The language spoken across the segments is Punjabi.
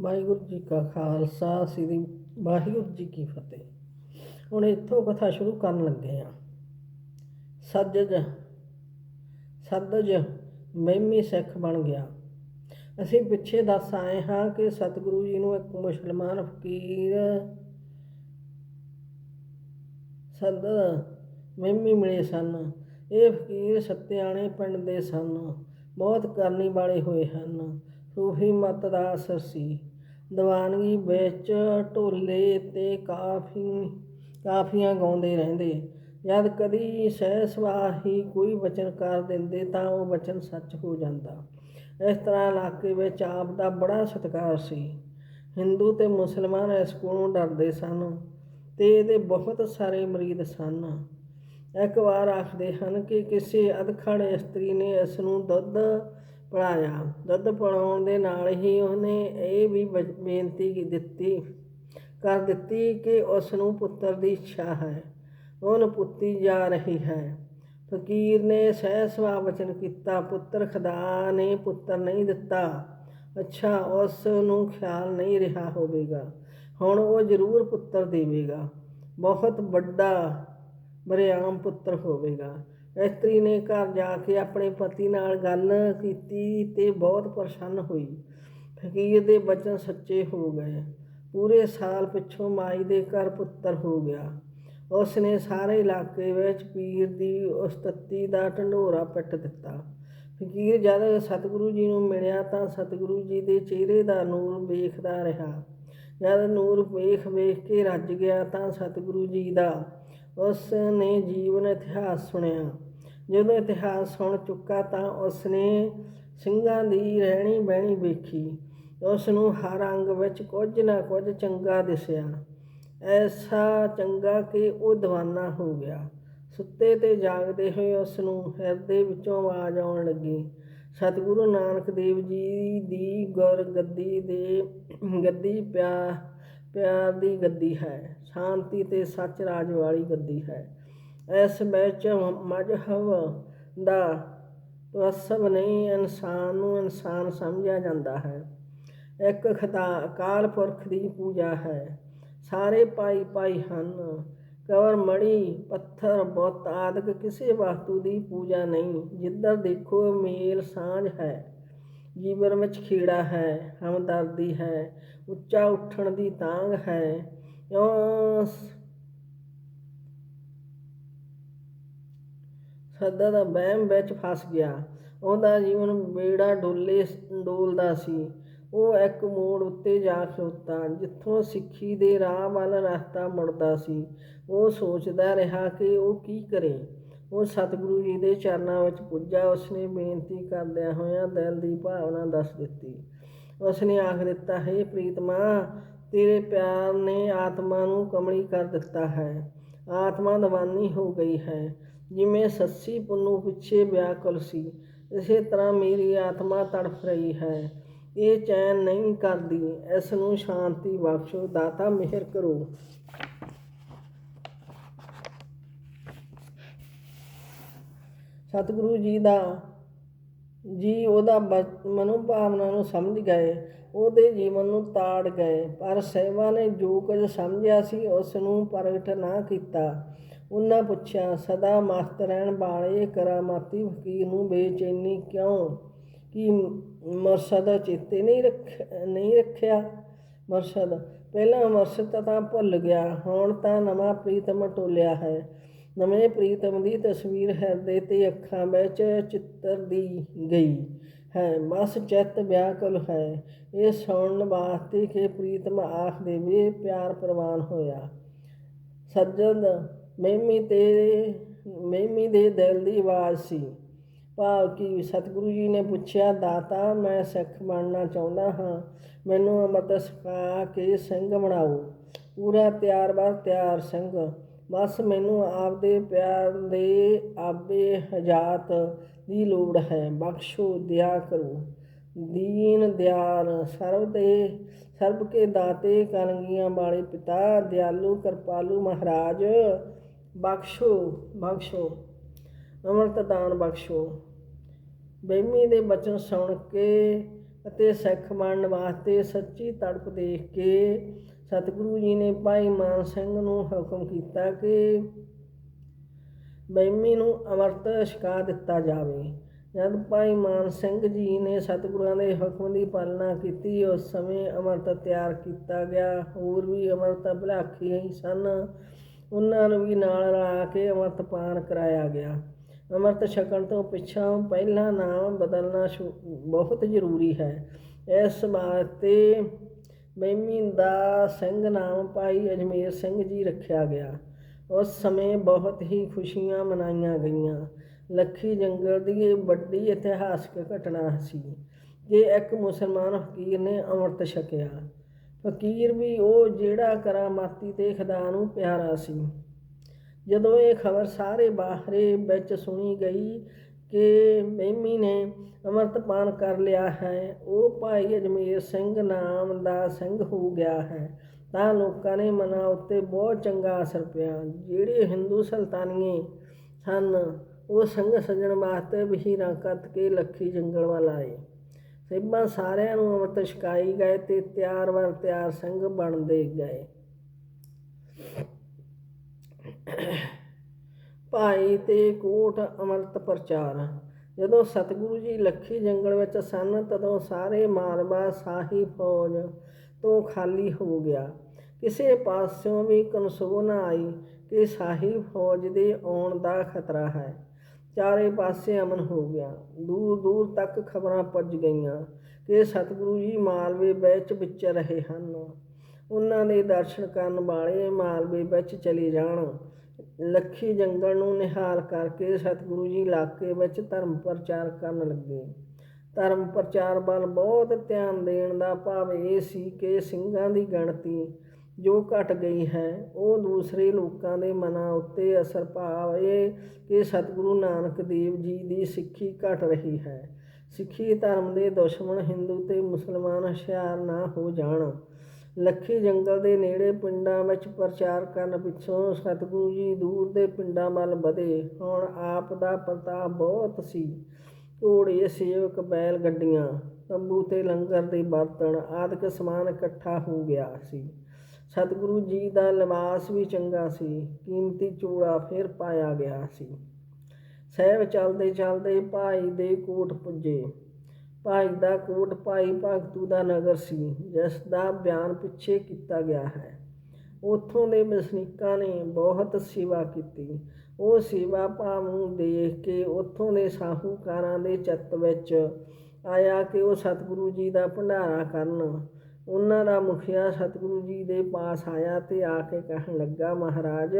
ਵਾਹਿਗੁਰੂ ਜੀ ਕਾ ਖਾਲਸਾ, ਸ੍ਰੀ ਵਾਹਿਗੁਰੂ ਜੀ ਕੀ ਫਤਿਹ। ਹੁਣ ਇੱਥੋਂ ਕਥਾ ਸ਼ੁਰੂ ਕਰਨ ਲੱਗੇ ਆ ਸੱਜਜ, ਸੱਦਜ ਮਹਿਮੀ ਸਿੱਖ ਬਣ ਗਿਆ। ਅਸੀਂ ਪਿੱਛੇ ਦੱਸ ਆਏ ਹਾਂ ਕਿ ਸਤਿਗੁਰੂ ਜੀ ਨੂੰ ਇੱਕ ਮੁਸਲਮਾਨ ਫਕੀਰ ਸਦ ਮਹਿਮੀ ਮਿਲੇ ਸਨ। ਇਹ ਫਕੀਰ ਸਤਿਆਣੇ ਪਿੰਡ ਦੇ ਸਨ। ਬਹੁਤ ਕਰਨੀ ਵਾਲੇ ਹੋਏ ਹਨ। ਸੂਫੀ ਮਤ ਦਾ ਅਸਰ ਸੀ। ਦੀਵਾਨਗੀ ਵਿੱਚ ਢੋਲੇ ਅਤੇ ਕਾਫੀ, ਕਾਫੀਆਂ ਗਾਉਂਦੇ ਰਹਿੰਦੇ। ਜਦ ਕਦੀ ਸਹਿ ਸੁਭਾਅ ਹੀ ਕੋਈ ਵਚਨ ਕਰ ਦਿੰਦੇ ਤਾਂ ਉਹ ਵਚਨ ਸੱਚ ਹੋ ਜਾਂਦਾ। ਇਸ ਤਰ੍ਹਾਂ ਇਲਾਕੇ ਵਿੱਚ ਆਪ ਦਾ ਬੜਾ ਸਤਿਕਾਰ ਸੀ। ਹਿੰਦੂ ਤੇ ਮੁਸਲਮਾਨ ਇਸ ਕੋਲੋਂ ਡਰਦੇ ਸਨ ਤੇ ਇਹਦੇ ਬਹੁਤ ਸਾਰੇ ਮਰੀਦ ਸਨ। ਇੱਕ ਵਾਰ ਆਖਦੇ ਹਨ ਕਿ ਕਿਸੇ ਅਧਖੜ ਇਸਤਰੀ ਨੇ ਇਸ ਨੂੰ ਦੁੱਧ ਪਿਲਾਇਆ ਦੁੱਧ ਪਿਲਾਉਣ ਦੇ ਨਾਲ ਹੀ ਉਹਨੇ ਇਹ ਵੀ ਬੇਨਤੀ ਕੀ ਦਿੱਤੀ, ਕਰ ਦਿੱਤੀ ਕਿ ਉਸ ਨੂੰ ਪੁੱਤਰ ਦੀ ਇੱਛਾ ਹੈ। ਉਹਨ ਪੁੱਤੀ ਜਾ ਰਹੀ ਹੈ। ਫਕੀਰ ਨੇ ਸਹਿ ਸੁਭਾਅ ਵਚਨ ਕੀਤਾ, ਪੁੱਤਰ ਖੁਦਾ ਨੇ ਪੁੱਤਰ ਨਹੀਂ ਦਿੱਤਾ। ਅੱਛਾ, ਉਸ ਨੂੰ ਖਿਆਲ ਨਹੀਂ ਰਿਹਾ ਹੋਵੇਗਾ। ਹੁਣ ਉਹ ਜ਼ਰੂਰ ਪੁੱਤਰ ਦੇਵੇਗਾ। ਬਹੁਤ ਵੱਡਾ ਬਰਿਆਮ ਪੁੱਤਰ ਹੋਵੇਗਾ। ਇਸਤਰੀ ਨੇ ਘਰ ਜਾ ਕੇ ਆਪਣੇ ਪਤੀ ਨਾਲ ਗੱਲ ਕੀਤੀ ਤੇ ਬਹੁਤ ਪ੍ਰਸੰਨ ਹੋਈ। ਫਕੀਰ ਦੇ ਬਚਨ ਸੱਚੇ ਹੋ ਗਏ। ਪੂਰੇ ਸਾਲ ਪਿੱਛੋਂ ਮਾਈ ਦੇ ਘਰ ਪੁੱਤਰ ਹੋ ਗਿਆ। ਉਸ ਨੇ ਸਾਰੇ ਇਲਾਕੇ ਵਿੱਚ ਪੀਰ ਦੀ ਉਸਤਤੀ ਦਾ ਢੰਡੋਰਾ ਪਿੱਟ ਦਿੱਤਾ। ਫਕੀਰ ਜਦ ਸਤਿਗੁਰੂ ਜੀ ਨੂੰ ਮਿਲਿਆ ਤਾਂ ਸਤਿਗੁਰੂ ਜੀ ਦੇ ਚਿਹਰੇ ਦਾ ਨੂਰ ਵੇਖਦਾ ਰਿਹਾ। ਜਦ ਨੂਰ ਵੇਖ ਵੇਖ ਕੇ ਰੱਜ ਗਿਆ ਤਾਂ ਸਤਿਗੁਰੂ ਜੀ ਦਾ ਉਸ ਨੇ ਜੀਵਨ ਇਤਿਹਾਸ ਸੁਣਿਆ। ਜਦੋਂ ਇਤਿਹਾਸ ਸੁਣ ਚੁੱਕਾ ਤਾਂ ਉਸਨੇ ਸਿੰਘਾਂ ਦੀ ਰਹਿਣੀ ਬਹਿਣੀ ਵੇਖੀ। ਉਸ ਨੂੰ ਹਰ ਅੰਗ ਵਿੱਚ ਕੁਝ ਨਾ ਕੁਝ ਚੰਗਾ ਦਿਸਿਆ। ਐਸਾ ਚੰਗਾ ਕਿ ਉਹ دیਵਾਨਾ ਹੋ ਗਿਆ। ਸੁੱਤੇ ਤੇ ਜਾਗਦੇ ਹੋਏ ਉਸ ਨੂੰ ਹਿਰਦੇ ਵਿੱਚੋਂ ਆਵਾਜ਼ ਆਉਣ ਲੱਗੀ। ਸਤਿਗੁਰੂ ਨਾਨਕ ਦੇਵ ਜੀ ਦੀ ਗੁਰ ਗੱਦੀ ਦੇ ਗੱਦੀ ਪਿਆ, ਪਿਆਰ ਦੀ ਗੱਦੀ ਹੈ। ਸ਼ਾਂਤੀ ਤੇ ਸੱਚ ਰਾਜ ਵਾਲੀ ਗੱਦੀ ਹੈ। ਇਸ ਵਿੱਚ ਮਜਹਬ ਦਾ। ਤਵਸਬ ਨਹੀਂ ਇਨਸਾਨ ਨੂੰ ਇਨਸਾਨ ਸਮਝਿਆ ਜਾਂਦਾ ਹੈ। ਇੱਕ ਖੁਦਾ ਅਕਾਲ ਪੁਰਖ ਦੀ ਪੂਜਾ ਹੈ। ਸਾਰੇ ਪਾਈ ਪਾਈ ਹਨ। ਕਵਰ ਮੜੀ ਪੱਥਰ, ਬੁੱਤ ਆਦਿਕ ਕਿਸੇ ਵਸਤੂ ਦੀ ਪੂਜਾ ਨਹੀਂ। ਜਿੱਧਰ ਦੇਖੋ ਮੇਲ ਸਾਂਝ ਹੈ। ਜੀਵਨ ਵਿੱਚ ਖੀੜਾ ਹੈ, ਹਮਦਰਦੀ ਹੈ, ਉੱਚਾ ਉੱਠਣ ਦੀ ਤਾਂਗ ਹੈ। ਇਉਂ ਸਦਾ ਦਾ ਵਹਿਮ ਵਿੱਚ ਫਸ ਗਿਆ। ਉਹਦਾ ਜੀਵਨ ਬੇੜਾ ਡੋਲੇ ਡੋਲਦਾ ਸੀ। ਉਹ ਇੱਕ ਮੋੜ ਉੱਤੇ ਜਾ ਖਲੋਤਾ, ਜਿੱਥੋਂ ਸਿੱਖੀ ਦੇ ਰਾਹ ਵੱਲ ਰਸਤਾ ਮੁੜਦਾ ਸੀ। ਉਹ ਸੋਚਦਾ ਰਿਹਾ ਕਿ ਉਹ ਕੀ ਕਰੇ। ਉਹ ਸਤਿਗੁਰੂ ਜੀ ਦੇ ਚਰਨਾਂ ਵਿੱਚ ਪੁੱਜਾ। ਉਸਨੇ ਬੇਨਤੀ ਕਰਦਿਆਂ ਹੋਇਆਂ ਦਿਲ ਦੀ ਭਾਵਨਾ ਦੱਸ ਦਿੱਤੀ। ਉਸਨੇ ਆਖ ਦਿੱਤਾ, ਹੈ ਪ੍ਰੀਤਮਾ, ਤੇਰੇ ਪਿਆਰ ਨੇ ਆਤਮਾ ਨੂੰ ਕਮਲੀ ਕਰ ਦਿੱਤਾ ਹੈ। ਆਤਮਾ ਦਵਾਨੀ ਹੋ ਗਈ ਹੈ। ਜਿਵੇਂ ਸੱਸੀ ਪੁੰਨੂੰ ਪਿੱਛੇ ਵਿਆਕੁਲ ਸੀ, ਇਸੇ ਤਰ੍ਹਾਂ ਮੇਰੀ ਆਤਮਾ ਤੜਫ ਰਹੀ ਹੈ। ਇਹ ਚੈਨ ਨਹੀਂ ਕਰਦੀ, ਇਸ ਨੂੰ ਸ਼ਾਂਤੀ ਬਖਸ਼ੋ, ਦਾਤਾ ਮਿਹਰ ਕਰੋ। ਸਤਿਗੁਰੂ ਜੀ ਦਾ, ਜੀ ਉਹਦਾ ਬ- ਮਨੋਭਾਵਨਾ ਨੂੰ ਸਮਝ ਗਏ, ਉਹਦੇ ਜੀਵਨ ਨੂੰ ਤਾੜ ਗਏ, ਪਰ ਸੇਵਾ ਨੇ ਜੋ ਕੁਝ ਸਮਝਿਆ ਸੀ, ਉਸ ਨੂੰ ਪ੍ਰਗਟ ਨਾ ਕੀਤਾ। ਉਹਨਾਂ ਪੁੱਛਿਆ, ਸਦਾ ਮਸਤ ਰਹਿਣ ਵਾਲੇ ਕਰਾਮਾਤੀ ਫਕੀਰ ਨੂੰ ਬੇਚੈਨੀ ਕਿਉਂ? ਕਿ ਮਰਸ਼ਦ ਚੇਤੇ ਨਹੀਂ ਰੱਖ, ਨਹੀਂ ਰੱਖਿਆ? ਮਰਸ਼ਦ, ਪਹਿਲਾਂ ਮਰਸ਼ਦ ਤਾਂ ਭੁੱਲ ਗਿਆ, ਹੁਣ ਤਾਂ ਨਵਾਂ ਪ੍ਰੀਤਮ ਟੋਲਿਆ ਹੈ। ਨਵੇਂ ਪ੍ਰੀਤਮ ਦੀ ਤਸਵੀਰ ਹਿਰਦੇ ਤੇ ਅੱਖਾਂ ਵਿੱਚ ਚਿੱਤਰ ਦੀ ਗਈ ਹੈ। ਬਸ ਚਿੱਤ ਵਿਆਕੁਲ ਹੈ। ਇਹ ਸੁਣਨ ਵਾਸਤੇ ਕਿ ਪ੍ਰੀਤਮ ਆਖ ਦੇਵੇ, ਪਿਆਰ ਪ੍ਰਵਾਨ ਹੋਇਆ। ਸੱਜਣ ਮਹਿਮੀ ਤੇਰੇ ਮਹਿਮੀ ਦੇ ਦਿਲ ਦੀ ਆਵਾਜ਼ ਸੀ। ਭਾਵ ਕਿ ਸਤਿਗੁਰੂ ਜੀ ਨੇ ਪੁੱਛਿਆ, ਦਾਤਾ, ਮੈਂ ਸਿੱਖ ਬਣਨਾ ਚਾਹੁੰਦਾ ਹਾਂ। ਮੈਨੂੰ ਅੰਮ੍ਰਿਤ ਸਿਖਾ ਕੇ ਸਿੰਘ ਬਣਾਓ। ਪੂਰਾ ਤਿਆਰ ਬਰ ਤਿਆਰ ਸਿੰਘ। ਬਸ ਮੈਨੂੰ ਆਪਦੇ ਪਿਆਰ ਦੇ ਆਬੇ ਹਜਾਤ ਦੀ ਲੋੜ ਹੈ। ਬਖਸ਼ੋ, ਦਿਆ ਕਰੋ। ਦੀਨ ਦਿਆਲ। ਸਰਬ ਦੇ, ਸਰਬ ਕੇ ਦਾਤੇ ਕਲੰਗੀਆਂ ਵਾਲੇ ਪਿਤਾ, ਦਿਆਲੂ, ਕਿਰਪਾਲੂ ਮਹਾਰਾਜ। ਬਖਸ਼ੋ ਬਖਸ਼ੋ, ਅੰਮ੍ਰਿਤ ਦਾਨ ਬਖਸ਼ੋ। ਬਹਿਮੀ ਦੇ ਬਚਨ ਸੁਣ ਕੇ ਅਤੇ ਸਿੱਖ ਬਣਨ ਵਾਸਤੇ ਸੱਚੀ ਤੜਪ ਦੇਖ ਕੇ ਸਤਿਗੁਰੂ ਜੀ ਨੇ ਭਾਈ ਮਾਨ ਸਿੰਘ ਨੂੰ ਹੁਕਮ ਕੀਤਾ ਕਿ ਬੈਮੀ ਨੂੰ ਅਮਰਤ ਛਕਾ ਦਿੱਤਾ ਜਾਵੇ। ਜਦ ਭਾਈ ਮਾਨ ਸਿੰਘ ਜੀ ਨੇ ਸਤਿਗੁਰਾਂ ਦੇ ਹੁਕਮ ਦੀ ਪਾਲਣਾ ਕੀਤੀ, ਉਸ ਸਮੇਂ ਅਮਰਤ ਤਿਆਰ ਕੀਤਾ ਗਿਆ। ਹੋਰ ਵੀ ਅਮਰਤ ਭਲਾਖੀ ਹੀ ਸਨ। ਉਹਨਾਂ ਨੂੰ ਵੀ ਨਾਲ ਰਲਾ ਕੇ ਅਮਰਤ ਪਾਨ ਕਰਾਇਆ ਗਿਆ। ਅੰਮ੍ਰਿਤ ਛਕਣ ਤੋਂ ਪਿੱਛੋਂ ਪਹਿਲਾ ਨਾਮ ਬਦਲਣਾ ਸ਼ੁ- ਬਹੁਤ ਜ਼ਰੂਰੀ ਹੈ। ਇਸ ਵਾਸਤੇ ਮਹਿਮੀ ਦਾ ਸਿੰਘ ਨਾਮ ਭਾਈ ਅਜਮੇਰ ਸਿੰਘ ਜੀ ਰੱਖਿਆ ਗਿਆ। ਉਸ ਸਮੇਂ ਬਹੁਤ ਹੀ ਖੁਸ਼ੀਆਂ ਮਨਾਈਆਂ ਗਈਆਂ। ਲੱਖੀ ਜੰਗਲ ਦੀ ਇਹ ਵੱਡੀ ਇਤਿਹਾਸਕ ਘਟਨਾ ਸੀ। ਕਿ ਇੱਕ ਮੁਸਲਮਾਨ ਫਕੀਰ ਨੇ ਅੰਮ੍ਰਿਤ ਛਕਿਆ ਫਕੀਰ ਵੀ ਉਹ ਜਿਹੜਾ ਕਰਾਮਾਤੀ ਤੇ ਖੁਦਾ ਨੂੰ ਪਿਆਰਾ ਸੀ। ਜਦੋਂ ਇਹ ਖਬਰ ਸਾਰੇ ਬਾਹਰੇ ਵਿੱਚ ਸੁਣੀ ਗਈ ਕਿ ਮਹਿਮੀ ਨੇ ਅੰਮ੍ਰਿਤਪਾਨ ਕਰ ਲਿਆ ਹੈ, ਉਹ ਭਾਈ ਅਜਮੇਰ ਸਿੰਘ ਨਾਮ ਦਾ ਸਿੰਘ ਹੋ ਗਿਆ ਹੈ। ਤਾਂ ਲੋਕਾਂ ਨੇ ਮਨਾਂ ਉੱਤੇ ਬਹੁਤ ਚੰਗਾ ਅਸਰ ਪਿਆ। ਜਿਹੜੇ ਹਿੰਦੂ ਸੁਲਤਾਨੀਏ ਸਨ, ਉਹ ਸੰਗ ਸੱਜਣ ਵਾਸਤੇ ਵਹੀਰਾਂ ਕੱਤ ਕੇ ਲੱਖੀ ਜੰਗਲ ਵੱਲ ਆਏ। ਸੇਬਾਂ ਸਾਰਿਆਂ ਨੂੰ ਅੰਮ੍ਰਿਤ ਛਕਾਈ ਗਏ ਤੇ ਤਿਆਰ ਵਰ ਤਿਆਰ ਸਿੰਘ ਬਣਦੇ ਗਏ। ਭਾਈ ਤੇ ਕੋਟ ਅੰਮ੍ਰਿਤ ਪ੍ਰਚਾਰ। ਜਦੋਂ ਸਤਿਗੁਰੂ ਜੀ ਲੱਖੀ ਜੰਗਲ ਵਿੱਚ ਸਨ, ਤਦੋਂ ਸਾਰੇ ਮਾਰਵਾ ਸਾਹੀ ਫੌਜ ਤੋਂ ਖਾਲੀ ਹੋ ਗਿਆ। ਕਿਸੇ ਪਾਸਿਓਂ ਵੀ ਕਨਸੋ ਨਾ ਆਈ ਕਿ ਸਾਹੀ ਫੌਜ ਦੇ ਆਉਣ ਦਾ ਖਤਰਾ ਹੈ। ਚਾਰੇ ਪਾਸੇ ਅਮਨ ਹੋ ਗਿਆ। ਦੂਰ ਦੂਰ ਤੱਕ ਖਬਰਾਂ ਪੁੱਜ ਗਈਆਂ ਕਿ ਸਤਿਗੁਰੂ ਜੀ ਮਾਲਵੇ ਵਿੱਚ ਵਿਚਰ ਰਹੇ ਹਨ। ਉਹਨਾਂ ਦੇ ਦਰਸ਼ਨ ਕਰਨ ਵਾਲੇ ਮਾਲਵੇ ਵਿੱਚ ਚਲੇ ਜਾਣ। ਲੱਖੀ ਜੰਗਲ ਨੂੰ ਨਿਹਾਲ ਕਰਕੇ ਸਤਿਗੁਰੂ ਜੀ ਇਲਾਕੇ ਵਿੱਚ ਧਰਮ ਪ੍ਰਚਾਰ ਕਰਨ ਲੱਗੇ। ਧਰਮ ਪ੍ਰਚਾਰ ਵੱਲ ਬਹੁਤ ਧਿਆਨ ਦੇਣ ਦਾ ਭਾਵ ਇਹ ਸੀ ਕਿ ਸਿੰਘਾਂ ਦੀ ਗਿਣਤੀ ਜੋ ਘਟ ਗਈ ਹੈ, ਉਹ ਦੂਸਰੇ ਲੋਕਾਂ ਦੇ ਮਨਾਂ ਉੱਤੇ ਅਸਰ ਪਾਵੇ ਕਿ ਸਤਿਗੁਰੂ ਨਾਨਕ ਦੇਵ ਜੀ ਦੀ ਸਿੱਖੀ ਘਟ ਰਹੀ ਹੈ। ਸਿੱਖੀ ਧਰਮ ਦੇ ਦੁਸ਼ਮਣ ਹਿੰਦੂ ਤੇ ਮੁਸਲਮਾਨ ਹੁਸ਼ਿਆਰ ਨਾ ਹੋ ਜਾਣ। ਲੱਖੀ ਜੰਗਲ ਦੇ ਨੇੜੇ ਪਿੰਡਾਂ ਵਿੱਚ ਪ੍ਰਚਾਰ ਕਰਨ ਪਿੱਛੋਂ ਸਤਿਗੁਰੂ ਜੀ ਦੂਰ ਦੇ ਪਿੰਡਾਂ ਵੱਲ ਵਧੇ। ਹੁਣ ਆਪ ਦਾ ਪ੍ਰਤਾਪ ਬਹੁਤ ਸੀ। ਘੋੜੇ, ਸੇਵਕ ਬੈਲ ਗੱਡੀਆਂ ਤੰਬੂ ਤੇ ਲੰਗਰ ਦੇ ਬਰਤਨ ਆਦਿਕ ਸਮਾਨ ਇਕੱਠਾ ਹੋ ਗਿਆ ਸੀ। ਸਤਿਗੁਰੂ ਜੀ ਦਾ ਲਿਬਾਸ ਵੀ ਚੰਗਾ ਸੀ, ਕੀਮਤੀ ਚੂੜਾ ਫਿਰ ਪਾਇਆ ਗਿਆ ਸੀ। ਸਹਿਬ ਚੱਲਦੇ ਚਲਦੇ ਭਾਈ ਦੇ ਕੋਟ ਪੁੱਜੇ। ਭਾਈ ਦਾ ਕੋਟ ਭਾਈ ਭਗਤੂ ਦਾ ਨਗਰ ਸੀ, ਜਿਸ ਦਾ ਬਿਆਨ ਪਿੱਛੇ ਕੀਤਾ ਗਿਆ ਹੈ। ਉੱਥੋਂ ਦੇ ਵਸਨੀਕਾਂ ਨੇ ਬਹੁਤ ਸੇਵਾ ਕੀਤੀ। ਉਹ ਸੇਵਾ ਭਾਵ ਨੂੰ ਦੇਖ ਕੇ ਉੱਥੋਂ ਦੇ ਸਾਹੂਕਾਰਾਂ ਦੇ ਚਿੱਤ ਵਿੱਚ ਆਇਆ ਕਿ ਉਹ ਸਤਿਗੁਰੂ ਜੀ ਦਾ ਭੰਡਾਰਾ ਕਰਨ। ਉਹਨਾਂ ਦਾ ਮੁਖੀਆ ਸਤਿਗੁਰੂ ਜੀ ਦੇ ਪਾਸ ਆਇਆ ਤੇ ਆ ਕੇ ਕਹਿਣ ਲੱਗਾ, ਮਹਾਰਾਜ,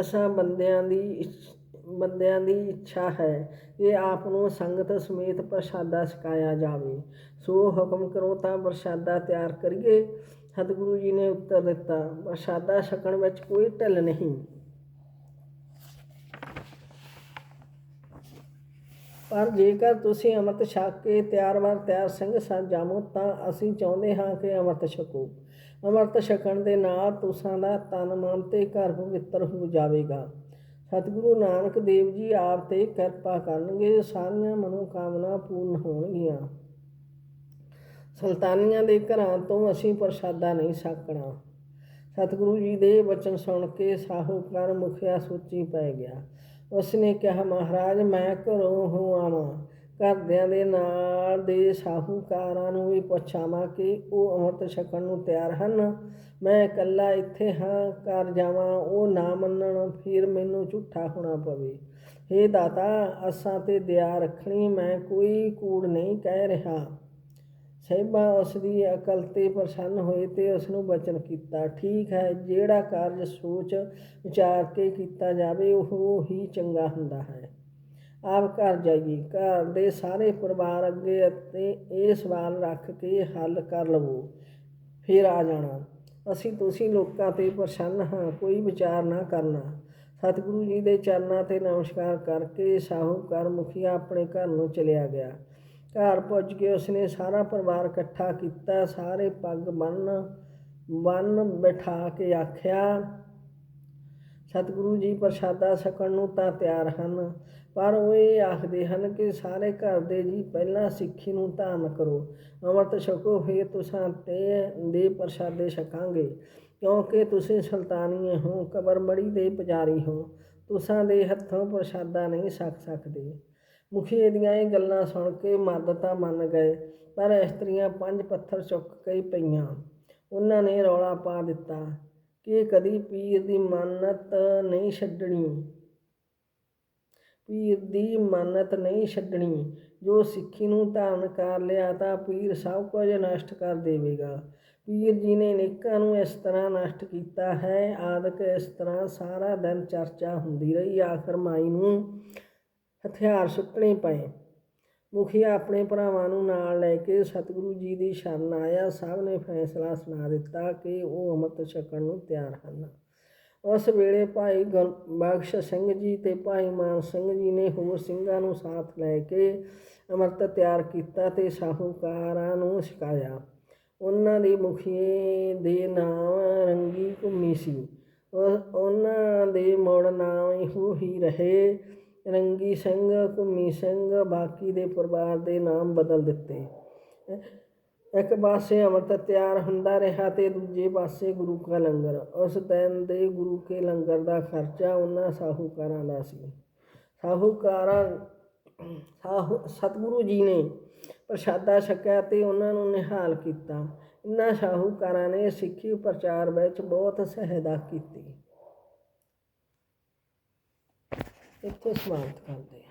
ਅਸਾਂ ਬੰਦਿਆਂ ਦੀ ਇੱਛ- ਬੰਦਿਆਂ ਦੀ ਇੱਛਾ ਹੈ ਕਿ ਆਪ ਨੂੰ ਸੰਗਤ ਸਮੇਤ ਪ੍ਰਸ਼ਾਦਾ ਛਕਾਇਆ ਜਾਵੇ। ਸੋ ਹੁਕਮ ਕਰੋ ਤਾਂ ਪ੍ਰਸ਼ਾਦਾ ਤਿਆਰ ਕਰੀਏ। ਸਤਿਗੁਰੂ ਜੀ ਨੇ ਉੱਤਰ ਦਿੱਤਾ, ਪ੍ਰਸ਼ਾਦਾ ਛਕਣ ਵਿੱਚ ਕੋਈ ਢਿੱਲ ਨਹੀਂ। ਪਰ ਜੇਕਰ ਤੁਸੀਂ ਅੰਮ੍ਰਿਤ ਛਕ ਕੇ ਤਿਆਰ ਵਾਰ ਤਿਆਰ ਸਿੰਘ ਸਨ ਜਾਮੋ ਤਾਂ ਅਸੀਂ ਚਾਹੁੰਦੇ ਹਾਂ ਕਿ ਅੰਮ੍ਰਿਤ ਛਕੋ। ਅੰਮ੍ਰਿਤ ਛਕਣ ਦੇ ਨਾਲ ਤੁਸਾਂ ਦਾ ਤਨ ਮਨ ਤੇ ਘਰ ਪਵਿੱਤਰ ਹੋ ਜਾਵੇਗਾ। ਸਤਿਗੁਰੂ ਨਾਨਕ ਦੇਵ ਜੀ ਆਪ ਤੇ ਕਿਰਪਾ ਕਰਨਗੇ, ਸਾਰੀਆਂ ਮਨੋਕਾਮਨਾ ਪੂਰਨ ਹੋਣਗੀਆਂ। ਸੁਲਤਾਨੀਆਂ ਦੇ ਘਰਾਂ ਤੋਂ ਅਸੀਂ ਪ੍ਰਸ਼ਾਦਾ ਨਹੀਂ ਛਕਣਾ। ਸਤਿਗੁਰੂ ਜੀ ਦੇ ਵਚਨ ਸੁਣ ਕੇ ਸਾਹੂਕਾਰ ਮੁਖਿਆ ਸੋਚੀ ਪੈ ਗਿਆ। ਉਸ ਨੇ ਕਿਹਾ, ਮਹਾਰਾਜ, ਮੈਂ ਘਰੋਂ ਹੋ ਆਵਾਂ। ਘਰਦਿਆਂ ਦੇ ਨਾਲ ਦੇ ਸਾਹੂਕਾਰਾਂ ਨੂੰ ਵੀ ਪੁੱਛਾਵਾਂ ਕਿ ਉਹ ਅੰਮ੍ਰਿਤ ਛਕਣ ਨੂੰ ਤਿਆਰ ਹਨ? ਮੈਂ ਇਕੱਲਾ ਇੱਥੇ ਹਾਂ, ਘਰ ਜਾਵਾਂ, ਉਹ ਨਾ ਮੰਨਣ, ਫਿਰ ਮੈਨੂੰ ਝੂਠਾ ਹੋਣਾ ਪਵੇ। ਹੇ ਦਾਤਾ, ਅਸਾਂ ਤੇ ਦਇਆ ਰੱਖਣੀ ਮੈਂ ਕੋਈ ਕੂੜ ਨਹੀਂ ਕਹਿ ਰਿਹਾ। ਸਹਿਬਾ ਉਸ ਦੀ ਅਕਲ ਤੇ ਪ੍ਰਸੰਨ ਹੋਏ ਤੇ ਉਸ ਨੂੰ ਬਚਨ ਕੀਤਾ। ਠੀਕ ਹੈ, ਜਿਹੜਾ ਕਾਰਜ ਸੋਚ ਵਿਚਾਰ ਕੇ ਕੀਤਾ ਜਾਵੇ, ਉਹ ਹੀ ਚੰਗਾ ਹੁੰਦਾ ਹੈ। ਆਪ ਘਰ ਜਾਈਏ। ਘਰ ਦੇ ਸਾਰੇ ਪਰਿਵਾਰ ਅੱਗੇ ਅਤੇ ਇਹ ਸਵਾਲ ਰੱਖ ਕੇ ਹੱਲ ਕਰ ਲਵੋ। ਫਿਰ ਆ ਜਾਣਾ। ਅਸੀਂ ਤੁਸੀਂ ਲੋਕਾਂ ਤੇ ਪ੍ਰਸੰਨ ਹਾਂ, ਕੋਈ ਵਿਚਾਰ ਨਾ ਕਰਨਾ। ਸਤਿਗੁਰੂ ਜੀ ਦੇ ਚਰਨਾਂ ਤੇ ਨਮਸਕਾਰ ਕਰਕੇ ਸਾਹੂਕਾਰ ਮੁਖੀਆ ਆਪਣੇ ਘਰ ਨੂੰ ਚਲਿਆ ਗਿਆ। ਘਰ ਪੁੱਜ ਕੇ ਉਸਨੇ ਸਾਰਾ ਪਰਿਵਾਰ ਇਕੱਠਾ ਕੀਤਾ, ਸਾਰੇ ਪੱਗ ਬੰਨ ਬੰਨ ਬਿਠਾ ਕੇ ਆਖਿਆ, ਸਤਿਗੁਰੂ ਜੀ, ਪ੍ਰਸ਼ਾਦਾ ਛਕਣ ਨੂੰ ਤਾਂ ਤਿਆਰ ਹਨ, ਪਰ ਉਹ ਇਹ ਆਖਦੇ ਹਨ ਕਿ ਸਾਰੇ ਘਰ ਦੇ ਜੀ ਪਹਿਲਾਂ ਸਿੱਖੀ ਨੂੰ ਧਾਰਨ ਕਰੋ। ਅੰਮ੍ਰਿਤ ਛਕੋ, ਫਿਰ ਤੁਸਾਂ ਤੇ ਦੇ ਪ੍ਰਸ਼ਾਦੇ ਛਕਾਂਗੇ। ਕਿਉਂਕਿ ਤੁਸੀਂ ਸੁਲਤਾਨੀਏ ਹੋ ਕਬਰ ਮੜੀ ਦੇ ਪੁਜਾਰੀ ਹੋ, ਤੁਸਾਂ ਦੇ ਹੱਥੋਂ ਪ੍ਰਸ਼ਾਦਾ ਨਹੀਂ ਛਕ ਸਕਦੇ। ਮੁਖੀ ਦੀਆਂ ਇਹ ਗੱਲਾਂ ਸੁਣ ਕੇ ਮਰਦ ਤਾਂ ਮੰਨ ਗਏ, ਪਰ ਇਸਤਰੀਆਂ ਪੰਜ ਪੱਥਰ ਚੁੱਕ ਕੇ ਪਈਆਂ। ਉਹਨਾਂ ਨੇ ਰੌਲਾ ਪਾ ਦਿੱਤਾ ਕਿ ਕਦੀ ਪੀਰ ਦੀ ਮੰਨਤ ਨਹੀਂ ਛੱਡਣੀ। ਪੀਰ ਦੀ ਮੰਨਤ ਨਹੀਂ ਛੱਡਣੀ। ਜੋ ਸਿੱਖੀ ਨੂੰ ਧਾਰਨ ਕਰ ਲਿਆ ਤਾਂ ਪੀਰ ਸਭ ਕੁਝ ਨਸ਼ਟ ਕਰ ਦੇਵੇਗਾ। ਪੀਰ ਜੀ ਨੇ ਨੇਕਾਂ ਨੂੰ ਇਸ ਤਰ੍ਹਾਂ ਨਸ਼ਟ ਕੀਤਾ ਹੈ, ਆਦਿਕ ਇਸ ਤਰ੍ਹਾਂ ਸਾਰਾ ਦਿਨ ਚਰਚਾ ਹੁੰਦੀ ਰਹੀ। ਆਖਰ ਮਾਈ ਨੂੰ ਹਥਿਆਰ ਸੁੱਟਣੇ ਪਏ। ਮੁਖੀਆ ਆਪਣੇ ਭਰਾਵਾਂ ਨੂੰ ਨਾਲ ਲੈ ਕੇ ਸਤਿਗੁਰੂ ਜੀ ਦੀ ਸ਼ਰਨ ਆਇਆ। ਸਭ ਨੇ ਫੈਸਲਾ ਸੁਣਾ ਦਿੱਤਾ ਕਿ ਉਹ ਅੰਮ੍ਰਿਤ ਛਕਣ ਨੂੰ ਤਿਆਰ ਹਨ। ਉਸ ਵੇਲੇ ਭਾਈ ਗੁਰ- ਬਖਸ਼ ਸਿੰਘ ਜੀ ਤੇ ਭਾਈ ਮਾਨ ਸਿੰਘ ਜੀ ਨੇ ਹੋਰ ਸਿੰਘਾਂ ਨੂੰ ਸਾਥ ਲੈ ਕੇ ਅੰਮ੍ਰਿਤ ਤਿਆਰ ਕੀਤਾ ਤੇ ਸਾਹੂਕਾਰਾਂ ਨੂੰ ਛਕਾਇਆ। ਉਹਨਾਂ ਦੇ ਮੁਖੀਏ ਦੇ ਨਾਮ ਰੰਗੀ ਘੁੰਮੀ ਸੀ। ਉਹ- ਉਹਨਾਂ ਦੇ ਮੁੜ ਨਾਮ ਇਹੋ ਹੀ ਰਹੇ। ਰੰਗੀ ਸਿੰਘ, ਘੁੰਮੀ ਸਿੰਘ, ਬਾਕੀ ਦੇ ਪਰਿਵਾਰ ਦੇ ਨਾਮ ਬਦਲ ਦਿੱਤੇ। ਇੱਕ ਪਾਸੇ ਅੰਮ੍ਰਿਤ ਤਿਆਰ ਹੁੰਦਾ ਰਿਹਾ ਤੇ ਦੂਜੇ ਪਾਸੇ ਗੁਰੂ ਕਾ ਲੰਗਰ। ਉਸ ਦਿਨ ਦੇ ਗੁਰੂ ਕੇ ਲੰਗਰ ਦਾ ਖਰਚਾ ਉਹਨਾਂ ਸਾਹੂਕਾਰਾਂ ਦਾ ਸੀ। ਸਾਹੂਕਾਰਾਂ, ਸਾਹੂ, ਸਤਿਗੁਰੂ ਜੀ ਨੇ ਪ੍ਰਸ਼ਾਦਾ ਛਕਿਆ ਤੇ ਉਹਨਾਂ ਨੂੰ ਨਿਹਾਲ ਕੀਤਾ। ਇਹਨਾਂ ਸਾਹੂਕਾਰਾਂ ਨੇ ਸਿੱਖੀ ਪ੍ਰਚਾਰ ਵਿੱਚ ਬਹੁਤ ਸਹਾਇਤਾ ਕੀਤੀ। ਇੱਥੇ ਸਮਾਪਤ ਕਰਦੇ ਹਾਂ।